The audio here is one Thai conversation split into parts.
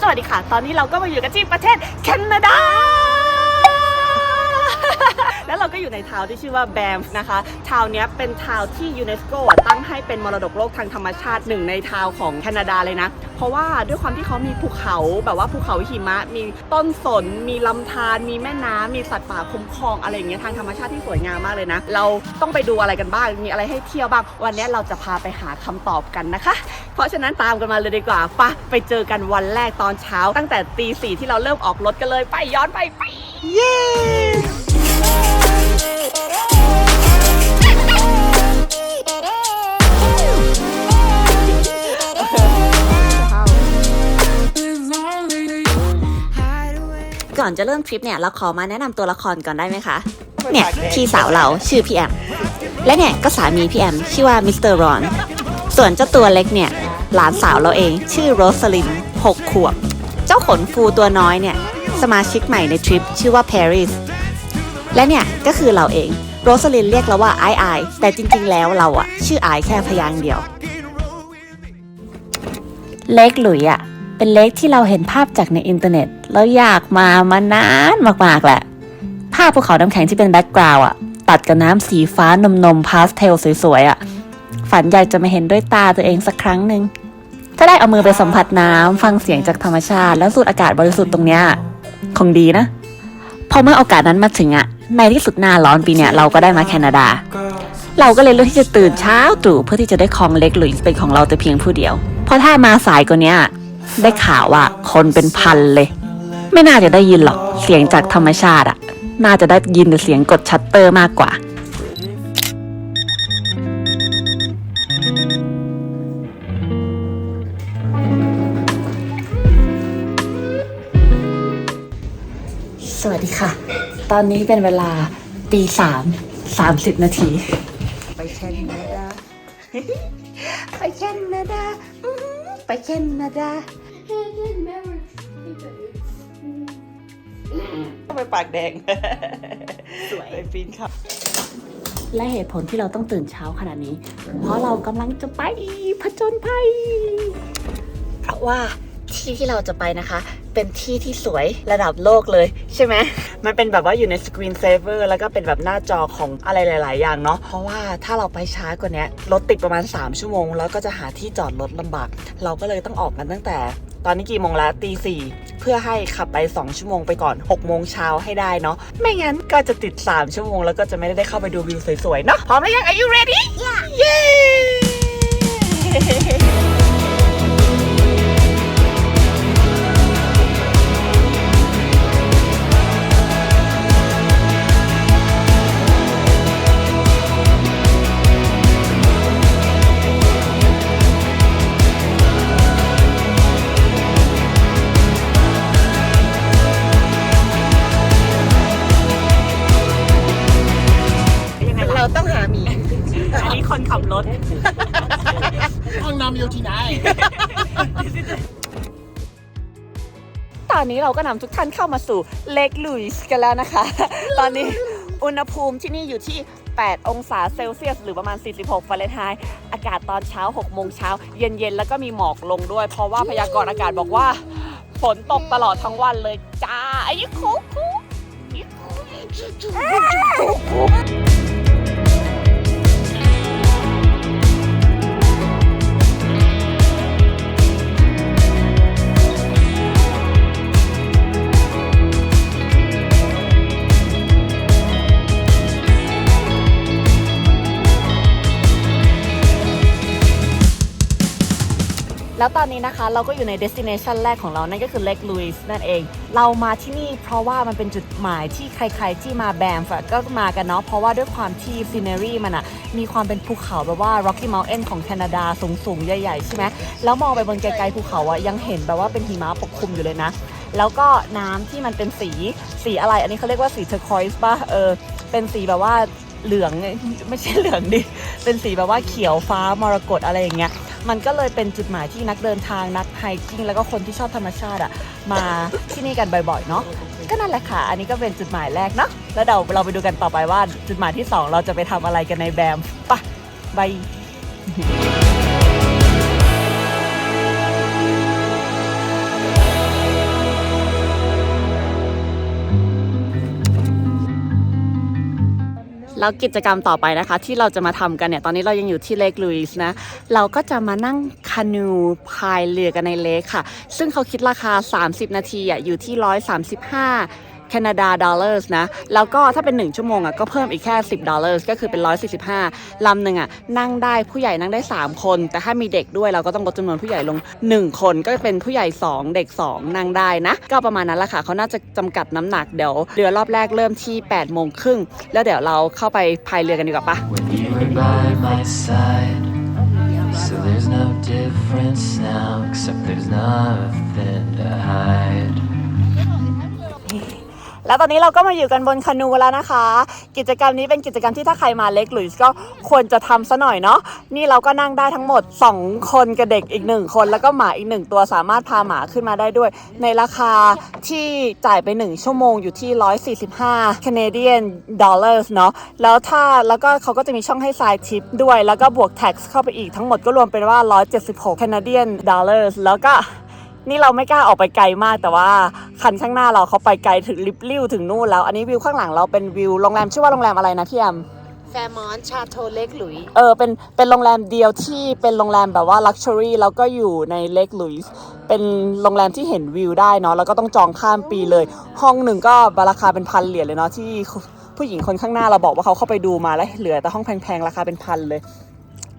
สวัสดีค่ะ ตอนนี้เราก็มาอยู่กันที่ประเทศแคนาดา แล้วเราก็อยู่ในทาวที่ชื่อว่าแบมส์นะคะทาวน์เนี้ยเป็นทาวที่ยูเนสโกตั้งให้เป็นมรดกโลกทางธรรมชาติหนึ่งในทาวของแคนาดาเลยนะ เพราะว่าด้วยความที่เขามีภูเขาแบบว่าภูเขาหิมะ มีต้นสน มีลำธารมีแม่น้ำมีสัตว์ป่าคุ้มครองอะไรอย่างเงี้ยทางธรรมชาติที่สวยงามมากเลยนะ เราต้องไปดูอะไรกันบ้างมีอะไรให้เที่ยวบ้าง วันนี้เราจะพาไปหาคำตอบกันนะคะ เพราะฉะนั้นตามกันมาเลยดีกว่าไปะไปเจอกันวันแรกตอนเช้า ตั้งแต่ตีสี่ที่เราเริ่มออกรถกันเลยไปย้อนไปไปเย้ ก่อนจะเริ่มทริปเนี่ยเราขอมาแนะนำตัวละครก่อนได้ไหมคะ เนี่ยพี่สาวเราชื่อพี่แอม และเนี่ยก็สามีพี่แอมชื่อว่ามิสเตอร์รอน ส่วนเจ้าตัวเล็กเนี่ย หลานสาวเราเองชื่อโรสลิน6ขวบ เจ้าขนฟูตัวน้อยเนี่ย สมาชิกใหม่ในทริปชื่อว่า Paris และเนี่ยก็คือเราเอง โรสลินเรียกเราว่าไอไอแต่จริงๆแล้วเราอะชื่อไอแค่พยางค์เดียว เล็กหลุยอะเป็นเล็กที่เราเห็นภาพจากในอินเทอร์เน็ต แล้วอยากมามานานมากๆแหละ ภาพภูเขาน้ำแข็งที่เป็นแบ็กกราวอะตัดกับน้ำสีฟ้านมนมพาสเทลสวยๆอะฝันอยากจะมาเห็นด้วยตาตัวเองสักครั้งหนึ่งถ้าได้เอามือไปสัมผัสน้ำฟังเสียงจากธรรมชาติ แล้วสูดอากาศบริสุทธิ์ตรงเนี้ยคงดีนะ พอเมื่อโอกาสนั้นมาถึงอะ ในที่สุดหน้าร้อนปีเนี้ยเราก็ได้มาแคนาดา เราก็เลยเลือกที่จะตื่นเช้าตรู่เพื่อที่จะได้คลองเล็กหลุยส์เป็นของเราแต่เพียงผู้เดียว เพราะถ้ามาสายกว่านี้ได้ข่าวว่าคนเป็นพันเลย ไม่น่าจะได้ยินหรอกเสียงจากธรรมชาติอะน่าจะได้ยินแต่เสียงกดชัตเตอร์มากกว่า วัสดีค่ะ ตอนนี้เป็นเวลาตีสามสามสิบนาที ไปแคนาดา ไปแคนาดาอื้อหือไปแคนาดาไปปากแดง สวย ไปปีนครับและเหตุผลที่เราต้องตื่นเช้าขนาดนี้ เพราะเรากำลังจะไปผจญภัย เพราะว่า ที่ที่เราจะไปนะคะ เป็นที่ที่สวยระดับโลกเลยใช่ไหม มันเป็นแบบว่าอยู่ในสกรีนเซฟเวอร์แล้วก็เป็นแบบหน้าจอของอะไรหลาย ๆ อย่างเนาะ เพราะว่าถ้าเราไปช้ากว่านี้รถติดประมาณ 3 ชั่วโมง แล้วก็จะหาที่จอดรถลำบาก เราก็เลยต้องออกกันตั้งแต่ตอนนี้กี่โมงแล้วตีสี่เพื่อให้ขับไป 2 ชั่วโมงไปก่อน 6 โมงเช้าให้ได้เนาะไม่งั้นก็จะติด 3 ชั่วโมง แล้วก็จะไม่ได้เข้าไปดูวิวสวย ๆ เนาะพร้อมหรือยัง Are you ready yeah เคนขับรถ ห้องน้ำอยู่ที่ไหน ตอนนี้เราก็นำทุกท่านเข้ามาสู่เลกลุยส์กันแล้วนะคะ ตอนนี้อุณหภูมิที่นี่อยู่ที่ 8 องศาเซลเซียส หรือประมาณ 46ฟาเรนไฮต์อากาศตอนเช้า 6 โมงเช้า เย็นๆ แล้วก็มีหมอกลงด้วย เพราะว่าพยากรณ์อากาศบอกว่า ฝนตกตลอดทั้งวันเลยจ้าอายุคุกคุก แล้วตอนนี้นะคะเราก็อยู่ใน destination แรกของเรา นั่นก็คือ Lake Louise นั่นเอง เรามาที่นี่เพราะว่ามันเป็นจุดหมายที่ใครๆที่มาแบมฟก็มากันเนาะ เพราะว่าด้วยความที่ scenery มันอะมีความเป็นภูเขาแบบว่า Rocky Mountain ของแคนาดาสูงๆ ใหญ่ๆ ใช่ไหม แล้วมองไปบนไกลๆภูเขาอะยังเห็นแบบว่าเป็นหิมะปกคลุมอยู่เลยนะ แล้วก็น้ำที่มันเป็นสีสีอะไร อันนี้เขาเรียกว่าสีเทอร์คอยส์ป่ะ เออ เป็นสีแบบว่าเหลืองไม่ใช่เหลืองดิ เป็นสีแบบว่าเขียวฟ้ามรกตอะไรอย่างเงี้ย มันก็เลยเป็นจุดหมายที่นักเดินทางนักไฮกิ้งแล้วก็คนที่ชอบธรรมชาติอะมาที่นี่กันบ่อยๆเนาะก็นั่นแหละค่ะ อันนี้ก็เป็นจุดหมายแรกเนาะแล้วเดี๋ยวเราไปดูกันต่อไปว่าจุดหมายที่ 2 เราจะไปทำอะไรกันในแบมปะบาย แล้วกิจกรรมต่อไปนะคะ ที่เราจะมาทำกันเนี่ย ตอนนี้เรายังอยู่ที่เลกลุยส์นะ เราก็จะมานั่งคานูพายเรือกันในเลกค่ะ ซึ่งเขาคิดราคา 30 นาทีอะอยู่ที่ 135 แคนาดาดอลลาร์นะ แล้วก็ถ้าเป็น 1 ชั่วโมงอะก็เพิ่มอีกแค่ 10 ดอลลาร์ก็คือเป็น 145 ลำหนึ่งอะนั่งได้ผู้ใหญ่นั่งได้ 3 คน แต่ถ้ามีเด็กด้วยเราก็ต้องลดจำนวนผู้ใหญ่ลง 1 คนก็เป็นผู้ใหญ่ 2 เด็ก 2 นั่งได้นะ ก็ประมาณนั้นละค่ะเขาน่าจะจำกัดน้ำหนักเดี๋ยวเรือรอบแรกเริ่มที่8โมงครึ่งแล้วเดี๋ยวเราเข้าไปพายเรือกันดีกว่าปะ So there's no difference now, except there's nothing to hide. แล้วตอนนี้เราก็มาอยู่กันบนคานูแล้วนะคะ กิจกรรมนี้เป็นกิจกรรมที่ถ้าใครมาเล็กหลุยส์ก็ควรจะทำซะหน่อยเนาะนี่เราก็นั่งได้ทั้งหมด 2 คนกับเด็กอีก 1 คน แล้วก็หมาอีก 1 ตัวสามารถพาหมาขึ้นมาได้ด้วย ในราคาที่จ่ายไป 1 ชั่วโมงอยู่ที่ 145 Canadian dollars เนาะแล้วถ้าแล้วก็เขาก็จะมีช่องให้ทรายทิปด้วย แล้วก็บวก tax เข้าไปอีกทั้งหมดก็รวมเป็นว่า 176 Canadian dollars แล้วก็นี่เราไม่กล้าออกไปไกลมากแต่ว่า คันข้างหน้าเราเขาไปไกลถึงลิบลิ่วถึงนู่นแล้ว อันนี้วิวข้างหลังเราเป็นวิวโรงแรมชื่อว่าโรงแรมอะไรนะพี่แอมแฟร์มอนชาโทเล็กหลุย เออ เป็น เป็นโรงแรมเดียวที่เป็นโรงแรมแบบว่าลักชัวรี่แล้วก็อยู่ในเลกลุยส์เป็นโรงแรมที่เห็นวิวได้เนาะ แล้วก็ต้องจองข้ามปีเลย ห้องหนึ่งก็ราคาเป็นพันเหรียญเลยเนาะที่ผู้หญิงคนข้างหน้าเราบอกว่าเขาเข้าไปดูมาแล้วเหลือแต่ห้องแพงๆราคาเป็นพันเลย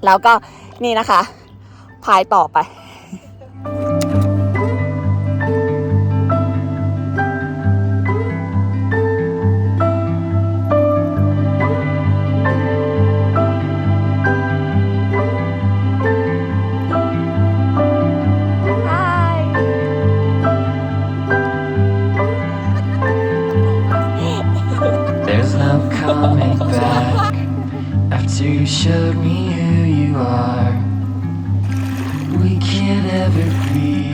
แล้วก็นี่นะคะพายต่อไป after you showed me who you are. We can't ever be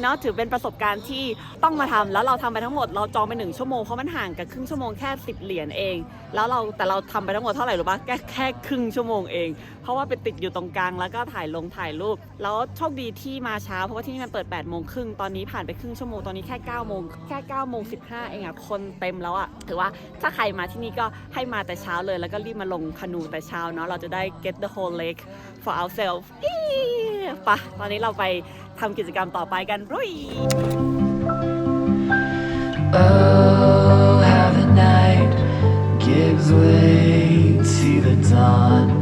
เนาะถือเป็นประสบการณ์ที่ต้องมาทำแล้วเราทำไปทั้งหมดเราจองไปหนึ่งชั่วโมงเพราะมันห่างกับครึ่งชั่วโมงแค่ 10 เหรียญเอง แล้วเราแต่เราทำไปทั้งหมดเท่าไหร่รู้ปะแค่แค่ครึ่งชั่วโมงเอง เพราะว่าไปติดอยู่ตรงกลางแล้วก็ถ่ายลงถ่ายรูป แล้วโชคดีที่มาเช้าเพราะว่าที่นี่มันเปิด8ปดโมงครึ่งตอนนี้ผ่านไปครึ่งชั่วโมงตอนนี้แค่9ก้าโมงแค่9ก้าโมงสิเองอะคนเต็มแล้วอะถือว่าถ้าใครมาที่นี่ก็ให้มาแต่เช้าเลย แล้วก็รีบมาลงคานูแต่เช้าเนาะเราจะได้ get the whole lake for ourselves ไปะตอนนี้เราไป ทำกิจกรรมต่อไปกันรุ่ย Oh, how the night gives way to the dawn.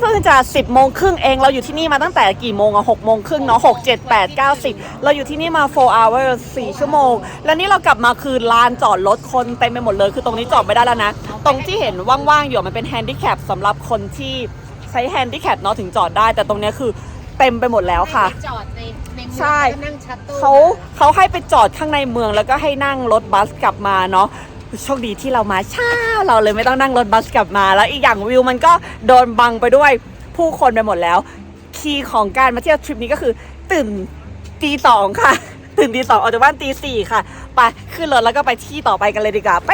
เพิ่งจะ 10โมงครึ่งเองเราอยู่ที่นี่มาตั้งแต่กี่โมงอะ6โมงครึ่งเนาะ6 7 8 9 10 เราอยู่ที่นี่มา 4 hours 4 ชั่วโมง แล้วนี่เรากลับมาคือลานจอดรถคนเต็มไปหมดเลย คือตรงนี้จอดไม่ได้แล้วนะ ตรงที่เห็นว่างๆอยู่มันเป็นแฮนดิแคปสำหรับคนที่ใช้แฮนดิแคปเนาะถึงจอดได้ แต่ตรงเนี้ยคือเต็มไปหมดแล้วค่ะ จอดในในเมืองใช่ แล้วก็นั่งชัตเตอร์เขาเขาให้ไปจอดข้างในเมืองแล้วก็ให้นั่งรถบัสกลับมาเนาะ โชคดีที่เรามาเช้าเราเลยไม่ต้องนั่งรถบัสกลับมา แล้วอีกอย่างวิวมันก็โดนบังไปด้วยผู้คนไปหมดแล้ว คีย์ของการมาเที่ยวทริปนี้ก็คือ ตื่นตีสองค่ะ ตื่นตีสองออกจากบ้านตีสี่ค่ะ ไปขึ้นรถแล้วก็ไปที่ต่อไปกันเลยดีกว่าไป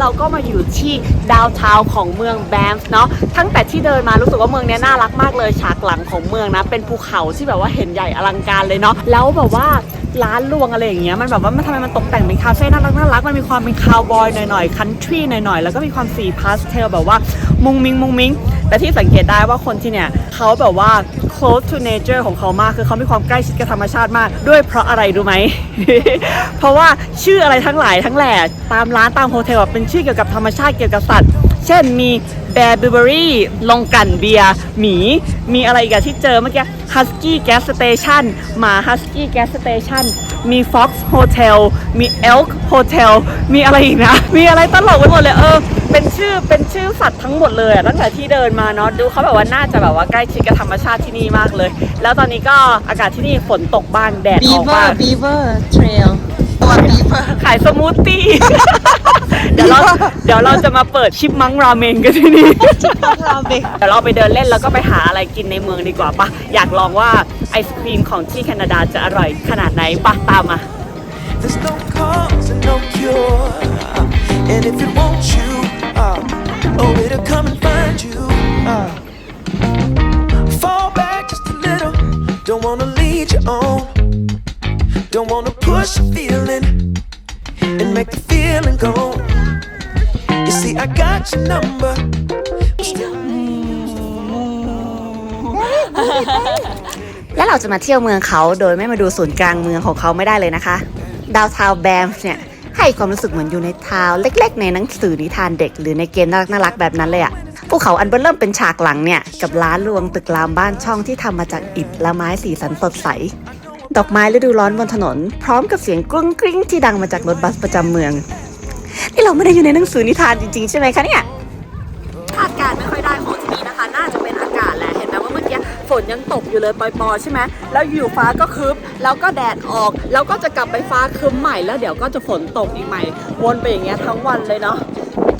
เราก็มาอยู่ที่ดาวน์ทาของเมืองแบมส์เนาะตั้งแต่ที่เดินมารู้สึกว่าเมืองนี้น่ารักมากเลยฉากหลังของเมืองนะ เป็นภูเขาที่แบบว่าเห็นใหญ่อลังการเลยเนาะแล้วแบบว่าร้านรวงอะไรอย่างเงี้ยมันแบบว่ามันทำไมมันตกแต่งเป็นคาเฟ่น่ารักน่ารักมันมีความเป็นคาวบอยหน่อยๆคันทรีหน่อยๆ แล้วก็มีความสีพาสเทลแบบว่ามุงมิงมุงมิงแต่ที่สังเกตได้ว่าคนที่เนี่ยเขาแบบว่า close to nature ของเขามาก คือเขามีความใกล้ชิดกับธรรมชาติมาก ด้วยเพราะอะไรรู้ไหม เพราะว่าชื่ออะไรทั้งหลายทั้งแหล่ตามร้านตามโฮเทลเป็นชื่อเกี่ยวกับธรรมชาติเกี่ยวกับสัตว์ เช่นมีแบร์บิเบอรี่ลงกันเบียร์หมี มีอะไรอีกอะที่เจอเมื่อกี้ฮัสกี้แก๊สสเตชันหมาฮัสกี้แก๊สสเตชันมีฟ็อกซ์โฮเทลมีเอลค์โฮเทลมีอะไรอีกนะ มีอะไรตลกไปหมดเลยเออ เป็นชื่อเป็นชื่อสัตว์ทั้งหมดเลยอะตั้งแต่ที่เดินมาเนาะดูเขาแบบว่าน่าจะแบบว่าใกล้ชิดกับธรรมชาติที่นี่มากเลย แล้วตอนนี้ก็อากาศที่นี่ฝนตกบ้างแดดออกบ้าง Beaver Trail ตัว Beaver ขายสมูทตี้ เดี๋ยวเราเดี๋ยวเราจะมาเปิดชิปมังราเมงกันที่นี่ชิปมังราเมงเดี๋ยวเราไปเดินเล่นแล้วก็ไปหาอะไรกินในเมืองดีกว่าปะอยากลองว่าไอศครีมของที่แคนาดาจะอร่อยขนาดไหนปะตามมา There's no cause and no cure. And if it wants you, uh, oh, it'll come and find you. Uh, fall back just a little. Don't wanna lead you on. Don't wanna push a feeling and make the feeling go. You see, I got your number. but still และเราจะมาเที่ยวเมืองเขาโดยไม่มาดูศูนย์กลางเมืองของเขาไม่ได้เลยนะคะ ดาวทาวแบมเนี่ย ให้ความรู้สึกเหมือนอยู่ในทาวเล็กๆ ในหนังสือนิทานเด็ก หรือในเกมน่ารักน่ารักๆแบบนั้นเลยอะภูเขาอันเบอเริ่มเป็นฉากหลังเนี่ย กับร้านรวงตึกรามบ้านช่องที่ทำมาจากอิฐและไม้สีสันสดใส ดอกไม้ฤดูร้อนบนถนน พร้อมกับเสียงกรุ้งกริ้งที่ดังมาจากรถบัสประจำเมือง นี่เราไม่ได้อยู่ในหนังสือนิทานจริงๆใช่ไหมคะเนี่ย ฝนยังตกอยู่เลยปล่อยๆใช่ไหมแล้วอยู่ฟ้าก็คึบแล้วก็แดดออก แล้วก็จะกลับไปฟ้าคึมใหม่แล้วเดี๋ยวก็จะฝนตกอีกใหม่ วนไปอย่างเงี้ยทั้งวันเลยเนาะ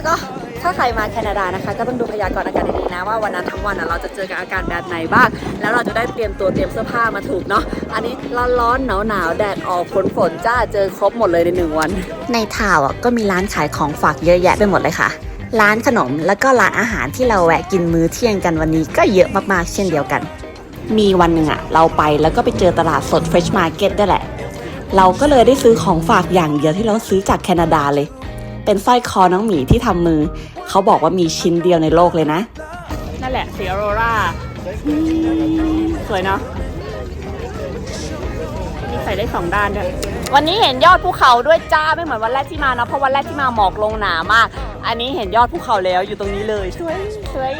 ก็ถ้าใครมาแคนาดานะคะ ก็ต้องดูพยากรณ์อากาศดีๆนะว่าวันนั้นทั้งวันน่ะเราจะเจอกับอากาศแบบไหนบ้างแล้วเราจะได้เตรียมตัวเตรียมเสื้อผ้ามาถูกเนาะอันนี้ร้อนๆหนาวๆแดดออกฝนฝนจ้าเจอครบหมดเลยในหนึ่งวัน ในทาวก็มีร้านขายของฝากเยอะแยะไปหมดเลยค่ะ ร้านขนมแล้วก็ร้านอาหารที่เราแวะกินมื้อเที่ยงกันวันนี้ก็เยอะมากๆ เช่นเดียวกัน มีวันหนึ่งอะเราไปแล้วก็ไปเจอตลาดสด Fresh Market ได้แหละ เราก็เลยได้ซื้อของฝากอย่างเดียวที่เราซื้อจากแคนาดาเลย เป็นสร้อยคอน้องหมีที่ทำมือ เขาบอกว่ามีชิ้นเดียวในโลกเลยนะ นั่นแหละสีออโรราสวยเนาะมีใส่ได้สองด้านด้วย วันนี้เห็นยอดภูเขาด้วยจ้าไม่เหมือนวันแรกที่มานะเพราะวันแรกที่มาหมอกลงหนามาก อันนี้เห็นยอดภูเขาแล้วอยู่ตรงนี้เลยสวยสวย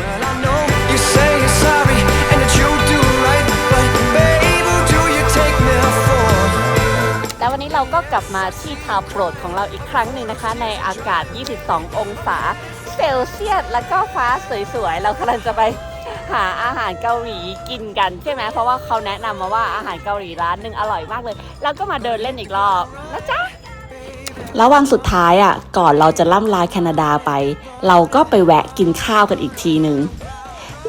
Well, I know you say you're sorry and that you do right, but babe, who do you take me for? แล้ววันนี้เราก็กลับมาที่ทาวน์โปรดของเราอีกครั้งหนึ่งนะคะ ในอากาศ 22 องศาเซลเซียสแล้วก็ฟ้าสวยๆ เรากำลังจะไป หาอาหารเกาหลีกินกันใช่ไหมเพราะว่าเขาแนะนำมาว่าอาหารเกาหลีร้านหนึ่งอร่อยมากเลย แล้วก็มาเดินเล่นอีกรอบนะจ๊ะ แล้ววันสุดท้ายอะ ก่อนเราจะล่ำลาแคนาดาไป เราก็ไปแวะกินข้าวกันอีกทีหนึ่ง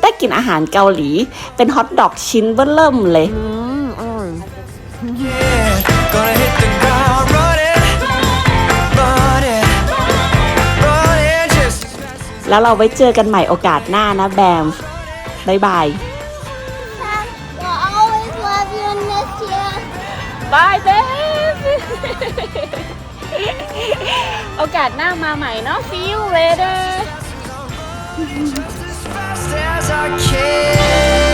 ได้กินอาหารเกาหลี เป็นฮอทดอกชิ้นเบิ้ลเริ่มเลย Yeah, gonna hit the ground running, running, running just as fast as แล้วเราไว้เจอกันใหม่โอกาสหน้านะแบม บายบาย We'll always love you and miss you. บายเบม โอกาสหน้ามาใหม่เนาะ see you later fast as I can.